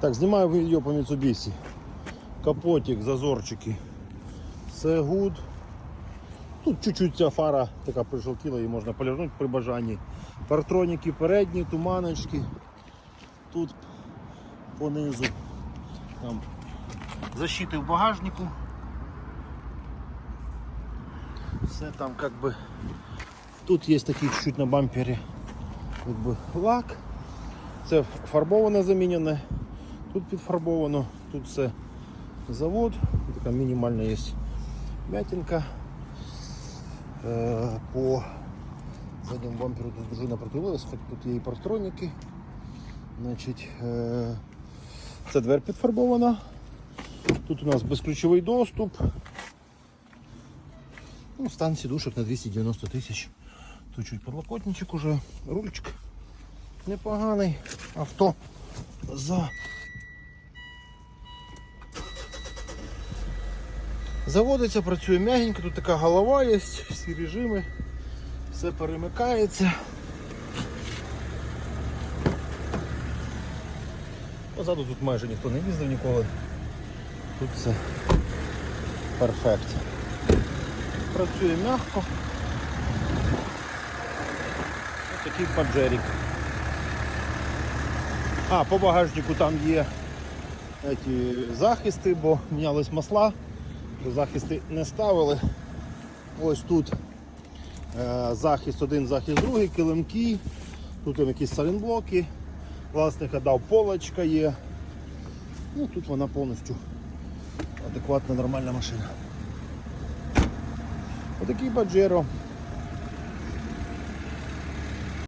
Так, знімаю відео по Mitsubishi. Капотик, зазорчики. Все гуд. Тут чуть-чуть ця фара така прижовтіла, її можна полірнути при бажанні. Партроніки передні, туманочки. Тут понизу. Там защити в багажнику. Все там как бы. Тут є такий чуть-чуть на бампері бы, лак. Це фарбоване замінене. Тут підфарбовано, тут все завод, така мінімальна є м'ятинка. Е, По задньому бамперу тут дружина притулилась, хоч тут є і партроніки. Значить, е, це дверь підфарбована. Тут у нас безключовий доступ. Ну, стан сідушок на 290 тисяч. Тут чуть подлокотничок уже, рульчик непоганий. Авто за Заводиться, працює м'ягенько, тут така голова є, всі режими, все перемикається. Позаду тут майже ніхто не їздив ніколи. Тут все перфект. Працює м'яко. Ось такий паджерик. А, по багажнику там є ці захисти, бо мінялись масла, захисти не ставили. Ось тут е, захист один, захист другий, килимки, тут там якісь салінблоки, власника дав полочка є. Ну, тут вона повністю адекватна, нормальна машина. Отакий Bajero